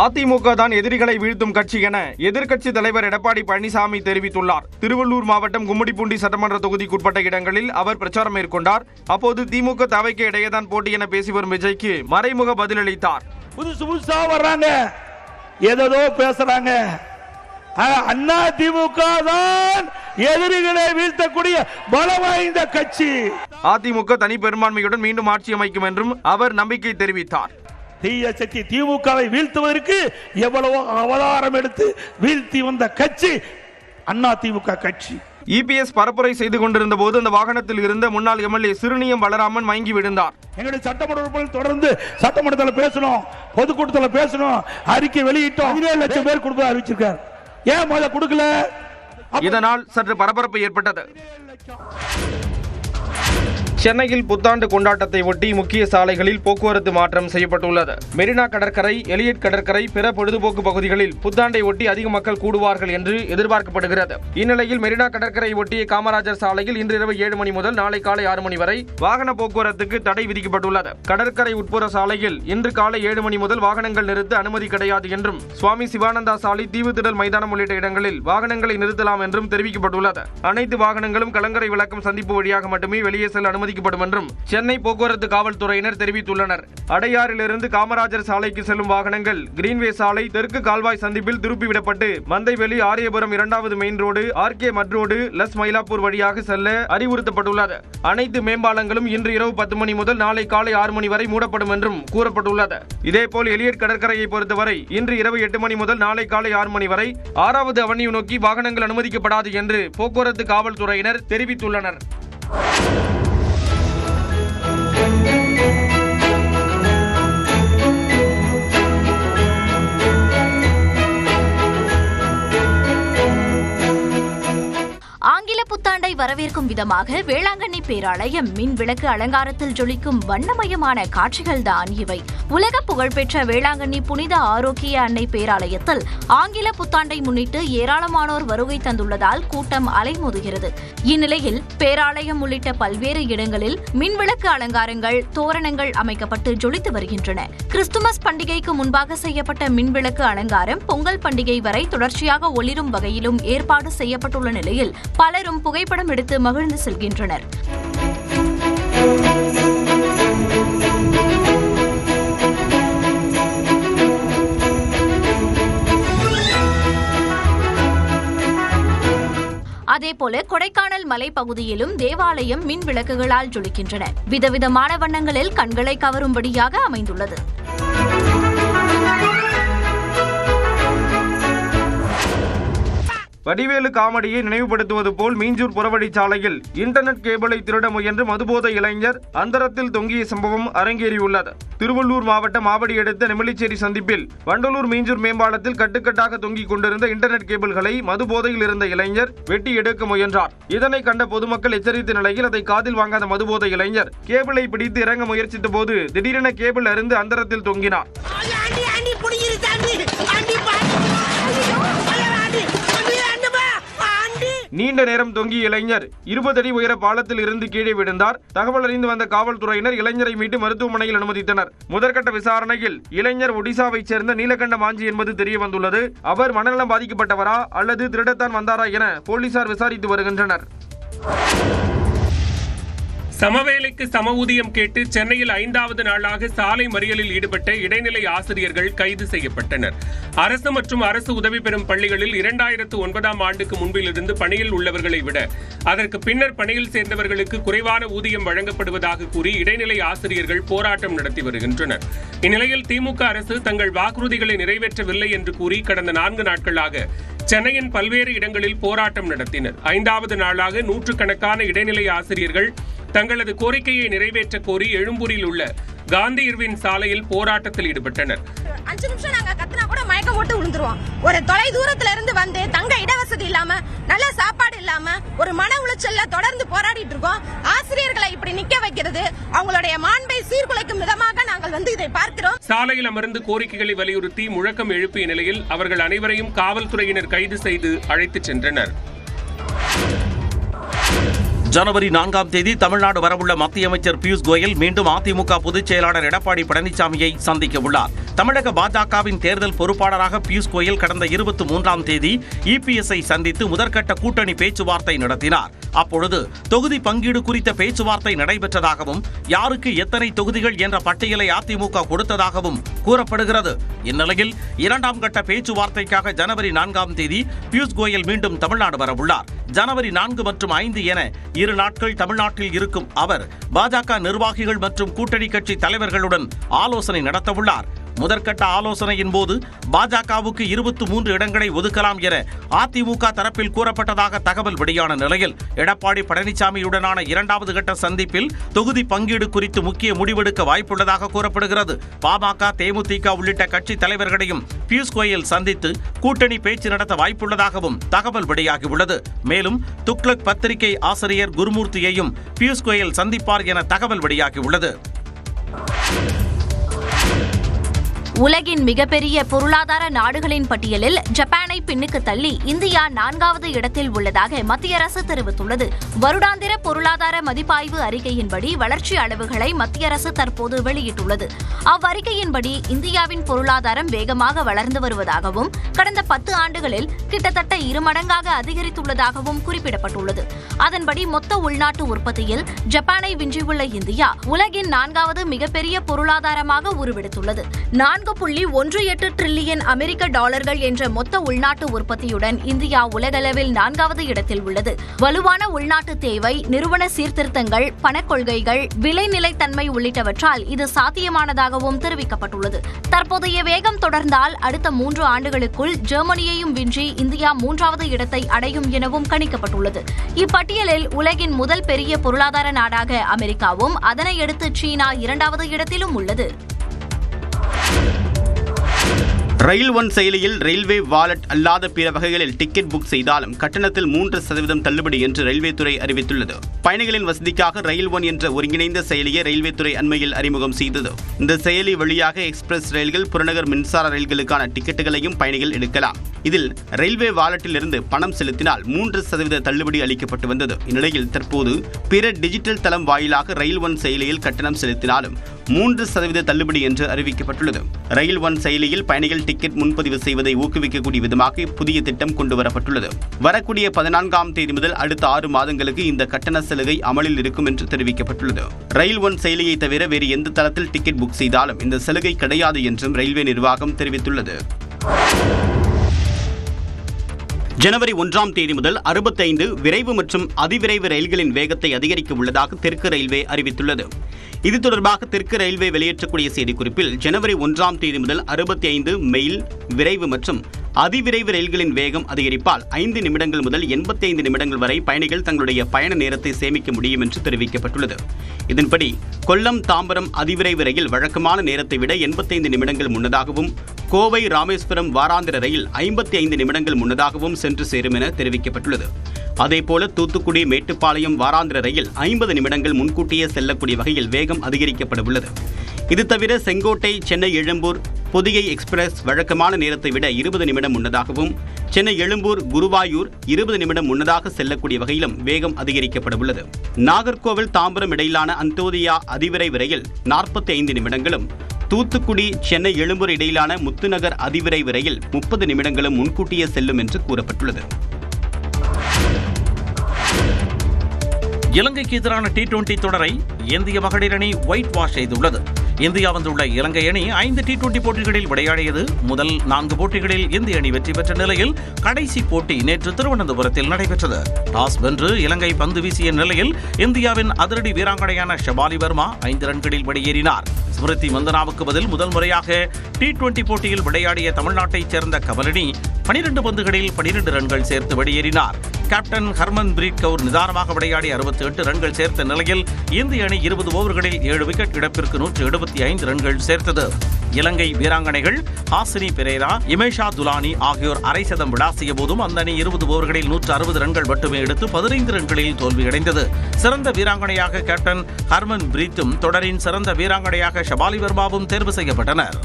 அதிமுக தான் எதிரிகளை வீழ்த்தும் கட்சி என எதிர்க்கட்சி தலைவர் எடப்பாடி பழனிசாமி தெரிவித்துள்ளார். திருவள்ளூர் மாவட்டம் கும்மிடிப்பூண்டி சட்டமன்ற தொகுதிக்குட்பட்ட இடங்களில் அவர் பிரச்சாரம் மேற்கொண்டார். அப்போது திமுக தவைக்கு இடையேதான் போட்டி என பேசி வரும் விஜய்க்கு மறைமுக பதிலளித்தார். புதுசு புதுசா வர்றாங்க. ஏதோ பேசுறாங்க. அண்ணா திமுக தான் எதிரிகளை வீழ்த்தக்கூடிய பலம் வாய்ந்த கட்சி. அதிமுக தனி பெரும்பான்மையுடன் மீண்டும் ஆட்சி அமைக்கும் என்றும் அவர் நம்பிக்கை தெரிவித்தார். தீய சக்தி திமுகவை வீழ்த்துவதற்கு எவ்வளவோ அவதாரம் எடுத்து வீழ்த்தி வந்த கட்சி அண்ணா திமுக கட்சி. இபிஎஸ் பரப்புரை செய்து கொண்டிருந்த போது அந்த வாகனத்தில் இருந்த முன்னாள் எம்எல்ஏ சிறுனியம் பலராமன் மயங்கி விழுந்தார். எங்களுடைய சட்டமன்ற தொடர்ந்து சட்டமன்றத்தில் பேசணும் பொதுக்கூட்டத்தில் பேசணும் அறிக்கை வெளியிட்டோம். பதினேழு லட்சம் பேர் கொடுக்க அறிவிச்சிருக்காரு. ஏன் முதல்ல கொடுக்கல? இதனால் சற்று பரபரப்பு ஏற்பட்டது. சென்னையில் புத்தாண்டு கொண்டாட்டத்தை ஒட்டி முக்கிய சாலைகளில் போக்குவரத்து மாற்றம் செய்யப்பட்டுள்ளது. மெரினா கடற்கரை எலியட் கடற்கரை பிற பொழுதுபோக்கு பகுதிகளில் புத்தாண்டை ஒட்டி அதிக மக்கள் கூடுவார்கள் என்று எதிர்பார்க்கப்படுகிறது. இந்நிலையில் மெரினா கடற்கரை ஒட்டிய காமராஜர் சாலையில் இன்று இரவு ஏழு மணி முதல் நாளை காலை ஆறு மணி வரை வாகன போக்குவரத்துக்கு தடை விதிக்கப்பட்டுள்ளது. கடற்கரை உட்புற சாலையில் இன்று காலை ஏழு மணி முதல் வாகனங்கள் நிறுத்த அனுமதி கிடையாது என்றும் சுவாமி சிவானந்தா சாலை தீவுத்திடல் மைதானம் உள்ளிட்ட இடங்களில் வாகனங்களை நிறுத்தலாம் என்றும் தெரிவிக்கப்பட்டுள்ளது. அனைத்து வாகனங்களும் கலங்கரை விளக்கம் சந்திப்பு வழியாக மட்டுமே வெளியே செல்ல அனுமதிக்கப்படும் என்றும் சென்னை போக்குவரத்து காவல்துறையினர் தெரிவித்துள்ளனர். அடையாறிலிருந்து காமராஜர் சாலைக்கு செல்லும் வாகனங்கள் கிரீன்வே சாலை தெற்கு கால்வாய் சந்திப்பில் திருப்பிவிடப்பட்டு மந்தைவெளி ஆரியபுரம் இரண்டாவது main road RK Mutt road Luz Mylapore வழியாக செல்ல அறிவுறுத்தப்பட்டுள்ளது. அனைத்து மேம்பாலங்களும் இன்று இரவு பத்து மணி முதல் நாளை காலை ஆறு மணி வரை மூடப்படும் என்றும் கூறப்பட்டுள்ளது. இதேபோல் எலியட் கடற்கரையை பொறுத்தவரை இன்று இரவு எட்டு மணி முதல் நாளை காலை ஆறு மணி வரை ஆறாவது அவனியூ நோக்கி வாகனங்கள் அனுமதிக்கப்படாது என்று போக்குவரத்து காவல்துறையினர் தெரிவித்துள்ளனர். ஆங்கில புத்தாண்டை வரவேற்கும் விதமாக வேளாங்கண்ணி பேராலயம் மின் விளக்கு அலங்காரத்தில் ஜொலிக்கும் வண்ணமயமான காட்சிகள்தான் இவை. உலக புகழ்பெற்ற வேளாங்கண்ணி புனித ஆரோக்கிய அன்னை பேராலயத்தில் ஆங்கில புத்தாண்டை முன்னிட்டு ஏராளமானோர் வருகை தந்துள்ளதால் கூட்டம் அலைமோதுகிறது. இந்நிலையில் பேராலயம் உள்ளிட்ட பல்வேறு இடங்களில் மின்விளக்கு அலங்காரங்கள் தோரணங்கள் அமைக்கப்பட்டு ஜொலித்து வருகின்றன. கிறிஸ்துமஸ் பண்டிகைக்கு முன்பாக செய்யப்பட்ட மின்விளக்கு அலங்காரம் பொங்கல் பண்டிகை வரை தொடர்ச்சியாக ஒளிரும் வகையிலும் ஏற்பாடு செய்யப்பட்டுள்ள நிலையில் பலரும் புகைப்பட புகைப்படம் எடுத்து மகிழ்ந்து செல்கின்றனர். அதேபோல கொடைக்கானல் மலைப்பகுதியிலும் தேவாலயம் மின் விளக்குகளால் ஜொலிக்கின்றன. விதவிதமான வண்ணங்களில் கண்களை கவரும்படியாக அமைந்துள்ளது. வடிவேலு காமெடியை நினைவுபடுத்துவது போல் மீஞ்சூர் புறவழிச்சாலையில் இன்டர்நெட் கேபிளை திருட முயன்று மதுபோதை இளைஞர் அந்தரத்தில் தொங்கிய சம்பவம் அரங்கேறியுள்ளது. திருவள்ளூர் மாவட்டம் ஆவடி அடுத்த நெமிலிச்சேரி சந்திப்பில் வண்டலூர் மீஞ்சூர் மேம்பாலத்தில் கட்டுக்கட்டாக தொங்கிக் கொண்டிருந்த இன்டர்நெட் கேபிள்களை மதுபோதையில் இருந்த இளைஞர் வெட்டி எடுக்க முயன்றார். இதனை கண்ட பொதுமக்கள் எச்சரித்த நிலையில் அதை காதில் வாங்காத மதுபோதை இளைஞர் கேபிளை பிடித்து இறங்க முயற்சித்த போது திடீரென கேபிள் அருந்து அந்தரத்தில் தொங்கினார். நீண்ட நேரம் தொங்கிய இளைஞர். இருபது அடி உயர பாலத்தில் இருந்து கீழே விழுந்தார். தகவல் அறிந்து வந்த காவல்துறையினர் இளைஞரை மீட்டு மருத்துவமனையில் அனுமதித்தனர். முதற்கட்ட விசாரணையில் இளைஞர் ஒடிசாவைச் சேர்ந்த நீலகண்ட மாஞ்சி என்பது தெரிய வந்துள்ளது. அவர் மனநலம் பாதிக்கப்பட்டவரா அல்லது திருடத்தான் வந்தாரா என போலீசார் விசாரித்து வருகின்றனர். சமவேலைக்கு சம ஊதியம் கேட்டு சென்னையில் ஐந்தாவது நாளாக சாலை மறியலில் ஈடுபட்ட இடைநிலை ஆசிரியர்கள் கைது செய்யப்பட்டனர். அரசு மற்றும் அரசு உதவி பெறும் பள்ளிகளில் இரண்டாயிரத்து ஒன்பதாம் ஆண்டுக்கு முன்பிலிருந்து பணியில் உள்ளவர்களை விட அதற்கு பின்னர் பணியில் சேர்ந்தவர்களுக்கு குறைவான ஊதியம் வழங்கப்படுவதாக கூறி இடைநிலை ஆசிரியர்கள் போராட்டம் நடத்தி வருகின்றனர். இந்நிலையில் திமுக அரசு தங்கள் வாக்குறுதிகளை நிறைவேற்றவில்லை என்று கூறி கடந்த நான்கு நாட்களாக சென்னையின் பல்வேறு இடங்களில் போராட்டம் நடத்தினர். ஐந்தாவது நாளாக நூற்றுக்கணக்கான இடைநிலை ஆசிரியர்கள் தங்களது கோரிக்கையை நிறைவேற்ற கோரி எழும்பூரில் உள்ள காந்தி இர்வின் சாலையில் போராட்டத்தில் ஈடுபட்டனர். அஞ்சு நிமிஷம் நாங்க கத்துனா கூட மயக்கம் போட்டு விழுந்துருவோம். ஒரு தொலை தூரத்துல இருந்து வந்து தங்க இடவசதி இல்லாம நல்ல சாப்பாடு இல்லாம ஒரு மன உளைச்சல்ல தொடர்ந்து போராடிட்டு இருக்கோம். ஆசிரியர்களை இப்படி நிக்க வைக்கிறது அவங்களுடைய மாண்பை சீர்குலைக்கும் விதமாக நாங்கள் வந்து இதை பார்க்கிறோம். சாலையில் அமர்ந்து கோரிக்கைகளை வலியுறுத்தி முழக்கம் எழுப்பிய நிலையில் அவர்கள் அனைவரையும் காவல்துறையினர் கைது செய்து அழைத்துச் சென்றனர். ஜனவரி நான்காம் தேதி தமிழ்நாடு வரவுள்ள மத்திய அமைச்சர் பியூஷ் கோயல் மீண்டும் அதிமுக பொதுச் செயலாளர் எடப்பாடி பழனிசாமியை சந்திக்க உள்ளார். தமிழக பாஜகவின் தேர்தல் பொறுப்பாளராக பியூஷ் கோயல் கடந்த இருபத்தி மூன்றாம் தேதி இபிஎஸ்ஐ சந்தித்து முதற்கட்ட கூட்டணி பேச்சுவார்த்தை நடத்தினார். அப்பொழுது தொகுதி பங்கீடு குறித்த பேச்சுவார்த்தை நடைபெற்றதாகவும் யாருக்கு எத்தனை தொகுதிகள் என்ற பட்டியலை அதிமுக கொடுத்ததாகவும் கூறப்படுகிறது. இந்நிலையில் இரண்டாம் கட்ட பேச்சுவார்த்தைக்காக ஜனவரி நான்காம் தேதி பியூஷ் கோயல் மீண்டும் தமிழ்நாடு வரவுள்ளார். ஜனவரி நான்கு மற்றும் ஐந்து என இரு நாட்கள் தமிழ்நாட்டில் இருக்கும் அவர் பாஜக நிர்வாகிகள் மற்றும் கூட்டணி கட்சி தலைவர்களுடன் ஆலோசனை நடத்தவுள்ளார். முதற்கட்ட ஆலோசனையின் போது பாஜகவுக்கு இருபத்தி மூன்று இடங்களை ஒதுக்கலாம் என அதிமுக தரப்பில் கூறப்பட்டதாக தகவல் வெளியான நிலையில் எடப்பாடி பழனிசாமியுடனான இரண்டாவது கட்ட சந்திப்பில் தொகுதி பங்கீடு குறித்து முக்கிய முடிவெடுக்க வாய்ப்புள்ளதாக கூறப்படுகிறது. பாமக தேமுதிக உள்ளிட்ட கட்சி தலைவர்களையும் பியூஷ் கோயல் சந்தித்து கூட்டணி பேச்சு நடத்த வாய்ப்புள்ளதாகவும் தகவல் வெளியாகியுள்ளது. மேலும் துக்ளக் பத்திரிகை ஆசிரியர் குருமூர்த்தியையும் பியூஷ் கோயல் சந்திப்பார் என தகவல் வெளியாகியுள்ளது. உலகின் மிகப்பெரிய பொருளாதார நாடுகளின் பட்டியலில் ஜப்பானை பின்னுக்கு தள்ளி இந்தியா நான்காவது இடத்தில் உள்ளதாக மத்திய அரசு தெரிவித்துள்ளது. வருடாந்திர பொருளாதார மதிப்பாய்வு அறிக்கையின்படி வளர்ச்சி அளவுகளை மத்திய அரசு தற்போது வெளியிட்டுள்ளது. அவ்வறிக்கையின்படி இந்தியாவின் பொருளாதாரம் வேகமாக வளர்ந்து வருவதாகவும் கடந்த பத்து ஆண்டுகளில் கிட்டத்தட்ட இருமடங்காக அதிகரித்துள்ளதாகவும் குறிப்பிடப்பட்டுள்ளது. அதன்படி மொத்த உள்நாட்டு உற்பத்தியில் ஜப்பானை விஞ்சியுள்ள இந்தியா உலகின் நான்காவது மிகப்பெரிய பொருளாதாரமாக உருவெடுத்துள்ளது. நான்கு புள்ளி ஒன்று எட்டு டிரில்லியன் அமெரிக்க டாலர்கள் என்ற மொத்த உள்நாட்டு உற்பத்தியுடன் இந்தியா உலகளவில் நான்காவது இடத்தில் உள்ளது. வலுவான உள்நாட்டு தேவை நிறுவன சீர்திருத்தங்கள் பணக்கொள்கைகள் விலை நிலைத்தன்மை உள்ளிட்டவற்றால் இது சாத்தியமானதாகவும் தெரிவிக்கப்பட்டுள்ளது. தற்போதைய வேகம் தொடர்ந்தால் அடுத்த மூன்று ஆண்டுகளுக்குள் ஜெர்மனியையும் வின்றி இந்தியா மூன்றாவது இடத்தை அடையும் எனவும் கணிக்கப்பட்டுள்ளது. இப்பட்டியலில் உலகின் முதல் பெரிய பொருளாதார நாடாக அமெரிக்காவும் அதனை அடுத்து சீனா இரண்டாவது இடத்திலும் உள்ளது. ரயில் ஒன் செயலியில் ரயில்வே வாலெட் அல்லாத பிற வகைகளில் டிக்கெட் புக் செய்தாலும் கட்டணத்தில் மூன்று சதவீதம் தள்ளுபடி என்று ரயில்வே துறை அறிவித்துள்ளது. பயணிகளின் வசதிக்காக ரயில் ஒன் என்ற ஒருங்கிணைந்த செயலியை ரயில்வே துறை அண்மையில் அறிமுகம் செய்தது. இந்த செயலி வழியாக எக்ஸ்பிரஸ் ரயில்கள் புறநகர் மின்சார ரயில்களுக்கான டிக்கெட்டுகளையும் பயணிகள் எடுக்கலாம். இதில் ரயில்வே வாலெட்டில் இருந்து பணம் செலுத்தினால் மூன்று சதவீத தள்ளுபடி அளிக்கப்பட்டு வந்தது. இந்நிலையில் தற்போது பிற டிஜிட்டல் தளம் வாயிலாக ரயில் ஒன் செயலியில் கட்டணம் செலுத்தினாலும் மூன்று சதவீத தள்ளுபடி என்று அறிவிக்கப்பட்டுள்ளது. ரயில் ஒன் செயலியில் பயணிகள் டிக்கெட் முன்பதிவு செய்வதை ஊக்குவிக்கக்கூடிய விதமாக புதிய திட்டம் கொண்டு வரப்பட்டுள்ளது வரக்கூடிய பதினான்காம் தேதி முதல் அடுத்த ஆறு மாதங்களுக்கு இந்த கட்டண சலுகை அமலில் இருக்கும் என்று தெரிவிக்கப்பட்டுள்ளது. ரயில் ஒன் செயலியை தவிர வேறு எந்த தளத்தில் டிக்கெட் புக் செய்தாலும் இந்த சலுகை கிடையாது என்றும் ரயில்வே நிர்வாகம் தெரிவித்துள்ளது. ஜனவரி ஒன்றாம் தேதி முதல் அறுபத்தைந்து விரைவு மற்றும் அதிவிரைவு ரயில்களின் வேகத்தை அதிகரிக்க உள்ளதாக தெற்கு ரயில்வே அறிவித்துள்ளது. இது தொடர்பாக தெற்கு ரயில்வே வெளியேற்றக்கூடிய செய்திக்குறிப்பில் ஜனவரி ஒன்றாம் தேதி முதல் அறுபத்தி ஐந்து மெயில் விரைவு மற்றும் அதிவிரைவு ரயில்களின் வேகம் அதிகரிப்பால் ஐந்து நிமிடங்கள் முதல் எண்பத்தி ஐந்து நிமிடங்கள் வரை பயணிகள் தங்களுடைய பயண நேரத்தை சேமிக்க முடியும் என்று தெரிவிக்கப்பட்டுள்ளது. இதன்படி கொல்லம் தாம்பரம் அதிவிரைவு ரயில் வழக்கமான நேரத்தை விட எண்பத்தைந்து நிமிடங்கள் முன்னதாகவும் கோவை ராமேஸ்வரம் வாராந்திர ரயில் ஐம்பத்தி ஐந்து நிமிடங்கள் முன்னதாகவும் சென்று சேரும் என தெரிவிக்கப்பட்டுள்ளது. அதேபோல தூத்துக்குடி மேட்டுப்பாளையம் வாராந்திர ரயில் ஐம்பது நிமிடங்கள் முன்கூட்டியே செல்லக்கூடிய வகையில் வேகம் அதிகரிக்கப்பட உள்ளது. இது தவிர செங்கோட்டை சென்னை எழும்பூர் பொதிகை எக்ஸ்பிரஸ் வழக்கமான நேரத்தை விட இருபது நிமிடம் முன்னதாகவும் சென்னை எழும்பூர் குருவாயூர் இருபது நிமிடம் முன்னதாக செல்லக்கூடிய வகையிலும் வேகம் அதிகரிக்கப்பட உள்ளது. நாகர்கோவில் தாம்பரம் இடையிலான அந்தோதியா அதிவிரைவு ரயில் நாற்பத்தி ஐந்து நிமிடங்களும் தூத்துக்குடி சென்னை எழும்பூர் இடையிலான முத்துநகர் அதிவிரைவு ரயில் முப்பது நிமிடங்களும் முன்கூட்டியே செல்லும் என்று கூறப்பட்டுள்ளது. இலங்கைக்கு எதிரான டி டுவெண்டி தொடரை இந்திய மகளிர் அணி ஒயிட் வாஷ் செய்துள்ளது. இந்தியா வந்துள்ள இலங்கை அணி ஐந்து டி டுவெண்டி போட்டிகளில் விளையாடியது. முதல் நான்கு போட்டிகளில் இந்திய அணி வெற்றி பெற்ற நிலையில் கடைசி போட்டி நேற்று திருவனந்தபுரத்தில் நடைபெற்றது. டாஸ் வென்று இலங்கை பந்து வீசிய நிலையில் இந்தியாவின் அதிரடி வீராங்கனையான ஷபாலி வர்மா ஐந்து ரன்களில் வெளியேறினார். ஸ்மிருதி மந்தனாவுக்கு பதில் முதல் முறையாக டி டுவெண்டி போட்டியில் விளையாடிய தமிழ்நாட்டைச் சேர்ந்த கமலினி பனிரெண்டு பந்துகளில் பனிரெண்டு ரன்கள் சேர்த்து வெளியேறினார். கேப்டன் ஹர்மன் பிரீத் கவுர் நிதானமாக விளையாடி அறுபத்தி எட்டு ரன்கள் சேர்த்த நிலையில் இந்திய அணி இருபது ஓவர்களில் ஏழு விக்கெட் இழப்பிற்கு நூற்று எழுபத்தி ஐந்து ரன்கள் சேர்த்தது. இலங்கை வீராங்கனைகள் ஹாசினி பெரேரா இமேஷா துலானி ஆகியோர் அரை சதம் விளாசிய போதும் அந்த அணி இருபது ஓவர்களில் நூற்று அறுபது ரன்கள் மட்டுமே எடுத்து பதினைந்து ரன்களில் தோல்வியடைந்தது. சிறந்த வீராங்கனையாக கேப்டன் ஹர்மன் பிரீத்தும் தொடரின் சிறந்த வீராங்கனையாக ஷபாலி வர்மாவும் தேர்வு செய்யப்பட்டனர்.